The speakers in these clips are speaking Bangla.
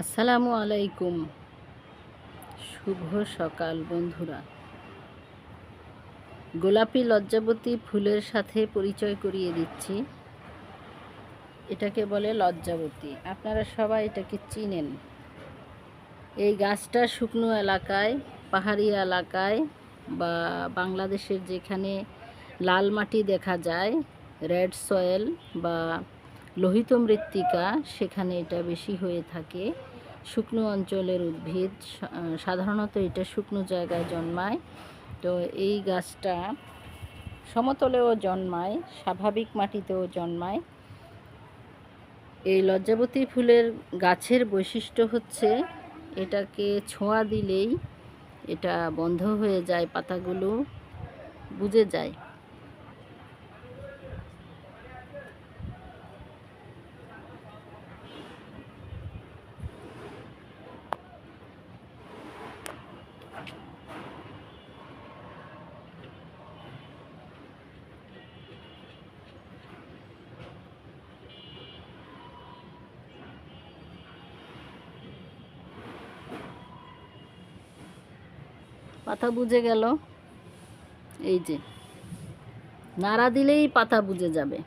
আসসালামু আলাইকুম। শুভ সকাল বন্ধুরা। গোলাপি লজ্জাবতী ফুলের সাথে পরিচয় করিয়ে দিচ্ছি। এটাকে বলে লজ্জাবতী। আপনারা সবাই এটাকে চিনেন। এই গাছটা শুকনো এলাকায়, পাহাড়ি এলাকায় বা বাংলাদেশের যেখানে লাল মাটি দেখা যায়, রেড সয়েল বা লোহিত মৃত্তিকা, সেখানে এটা বেশি হয়ে থাকে। শুকনো অঞ্চলের উদ্ভিদ সাধারণত এটা শুকনো জায়গায় জন্মায়। তো এই গাছটা সমতলেও জন্মায়, স্বাভাবিক মাটিতেও জন্মায়। এই লজ্জাবতী ফুলের গাছের বৈশিষ্ট্য হচ্ছে, এটাকে ছোঁয়া দিলেই এটা বন্ধ হয়ে যায় পাতাগুলো, বুজে যায়। পাতা বুঝে গেল। এই যে নাড়া দিলেই পাতা বুঝে যাবে।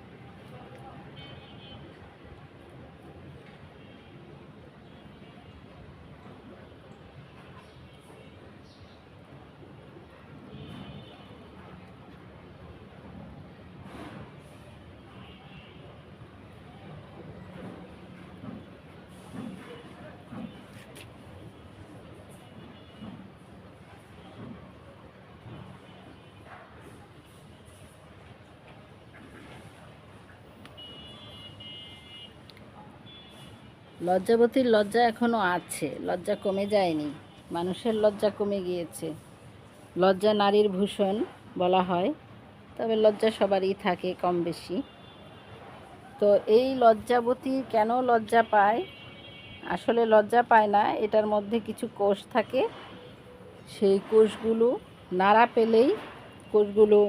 লজ্জাবতীর লজ্জা এখনও আছে। লজ্জা কমে যায়নি। মানুষের লজ্জা কমে গিয়েছে। লজ্জা নারীর ভূষণ বলা হয়। তবে লজ্জা সবারই থাকে কম বেশি তো এই লজ্জাবতী কেন লজ্জা পায়? আসলে লজ্জা পায় না, এটার মধ্যে কিছু কোষ থাকে। সেই কোষগুলো নাড়া পেলেই কোষগুলো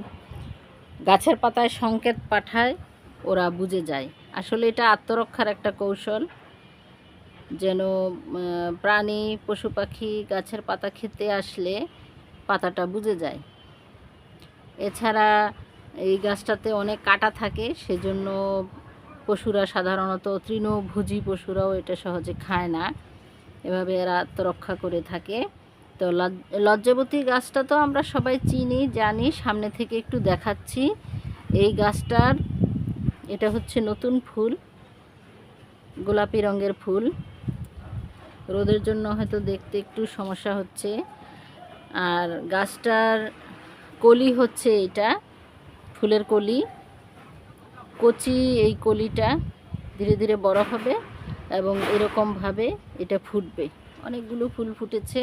গাছের পাতায় সংকেত পাঠায়, ওরা বুঝে যায়। আসলে এটা আত্মরক্ষার একটা কৌশল। যেন প্রাণী, পশু পাখি গাছের পাতা খেতে আসলে পাতাটা বুঝে যায়। এছাড়া এই গাছটাতে অনেক কাটা থাকে, সেজন্য পশুরা সাধারণত তৃণভোজী পশুরাও এটা সহজে খায় না। এভাবে এরা আত্মরক্ষা করে থাকে। তো লজ- লজ্জাবতী গাছটা তো আমরা সবাই চিনি, জানি, সামনে থেকে একটু দেখাচ্ছি। এই গাছটার, এটা হচ্ছে নতুন ফুল, গোলাপি রঙের ফুল। রোদের জন্য হয়তো দেখতে একটু সমস্যা হচ্ছে। আর গাছটার কলি হচ্ছে এটা, ফুলের কলি। কচি এই কলিটা ধীরে ধীরে বড় হবে এবং এরকমভাবে এটা ফুটবে। অনেকগুলো ফুল ফুটেছে।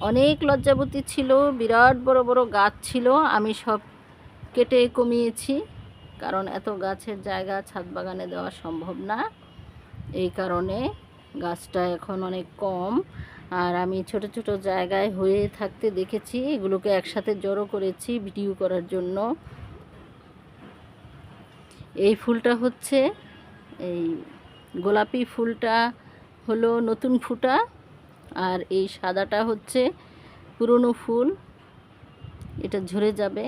অনেক লজ্জাবতী ছিল, বিরাট বড় বড় গাছ ছিল। আমি সব কেটে কমিয়েছি, কারণ এত গাছের জায়গা ছাদ বাগানে দেওয়া সম্ভব না। এই কারণে গাছটা এখন অনেক কম। আর আমি ছোট ছোট জায়গায় হয়ে থাকতে দেখেছি, এগুলোকে একসাথে জড়ো করেছি ভিডিও করার জন্য। এই ফুলটা হচ্ছে, এই গোলাপি ফুলটা হলো নতুন ফুটা, আর এই সাদাটা হচ্ছে পুরনো ফুল। এটা ঝরে যাবে।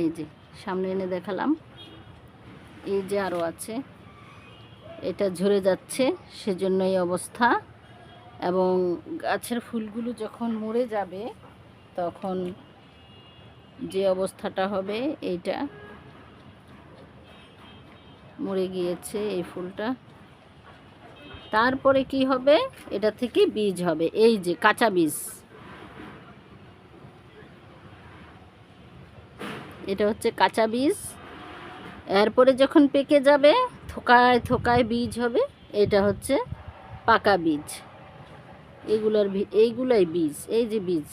এই যে, সামনে এনে দেখালাম। এই যে আরও আছে। এটা ঝরে যাচ্ছে, সেজন্য এই অবস্থা। এবং গাছের ফুলগুলো যখন মরে যাবে, তখন যে অবস্থাটা হবে, এইটা মরে গিয়েছে এই ফুলটা। তারপরে কি হবে? এটা থেকে বীজ হবে। এই যে কাঁচা বীজ। এটা হচ্ছে কাঁচা বীজ। এরপরে যখন পেকে যাবে, থোকায় থোকায় বীজ হবে, এটা হচ্ছে পাকা বীজ। এগুলোর এইগুলাই বীজ, এই যে বীজ।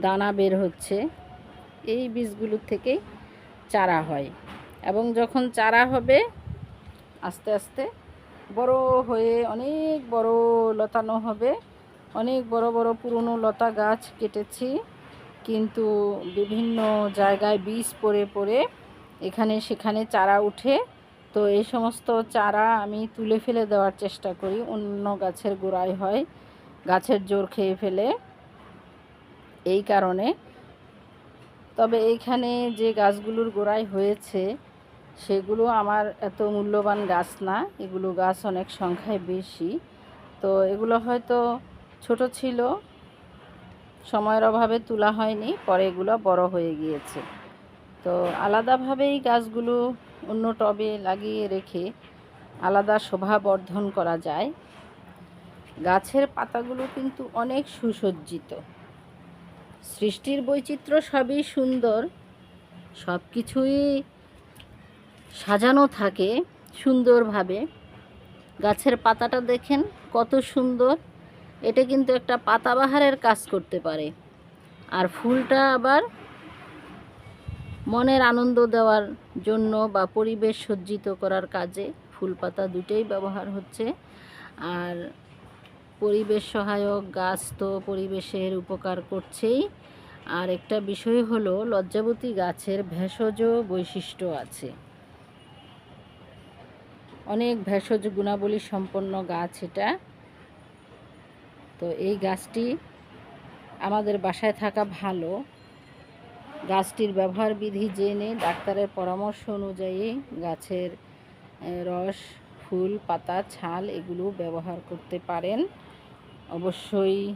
দানা বের হচ্ছে। এই বীজগুলোর থেকেই চারা হয়। এবং যখন চারা হবে, আস্তে আস্তে বড় হয়ে অনেক বড় লতানো হবে। অনেক বড় বড় পুরনো লতা গাছ কেটেছি। কিন্তু বিভিন্ন জায়গায় বীজ পড়ে পড়ে এখানে সেখানে চারা উঠে। তো এই সমস্ত চারা আমি তুলে ফেলে দেওয়ার চেষ্টা করি। অন্য গাছের গোড়ায় হয়, গাছের জোর খেয়ে ফেলে। এই কারণে। তবে এইখানে যে গাছগুলোর গোড়ায় হয়েছে সেগুলো আমার এত মূল্যবান গাছ না। এগুলো গাছ অনেক সংখ্যায় বেশি। তো এগুলো হয়তো ছোট ছিল, সময়ের অভাবে তোলা হয়নি, পরে এগুলো বড় হয়ে গিয়েছে। তো আলাদাভাবেই গাছগুলো অন্য টবে লাগিয়ে রেখে আলাদা শোভা বর্ধন করা যায়। গাছের পাতাগুলো কিন্তু অনেক সুসজ্জিত। সৃষ্টির বৈচিত্র্য সবই সুন্দর। সব কিছুই সাজানো থাকে সুন্দরভাবে। গাছের পাতাটা দেখেন কত সুন্দর। এটা কিন্তু একটা পাতাবাহারের কাজ করতে পারে। আর ফুলটা আবার মনের আনন্দ দেওয়ার জন্য বা পরিবেশ সজ্জিত করার কাজে ফুল পাতা দুটোই ব্যবহার হচ্ছে। আর পরিবেশ সহায়ক গাছ তো পরিবেশের উপকার করছেই। আর একটা বিষয় হলো, লজ্জাবতী গাছের ভেষজ বৈশিষ্ট্য আছে। অনেক ভেষজ গুণাবলী সম্পন্ন গাছ এটা। তো এই গাছটি আমাদের বাসায় থাকা ভালো। গাছটির ব্যবহার বিধি জেনে ডাক্তারের পরামর্শ অনুযায়ী গাছের রস, ফুল, পাতা, ছাল এগুলো ব্যবহার করতে পারেন। অবশ্যই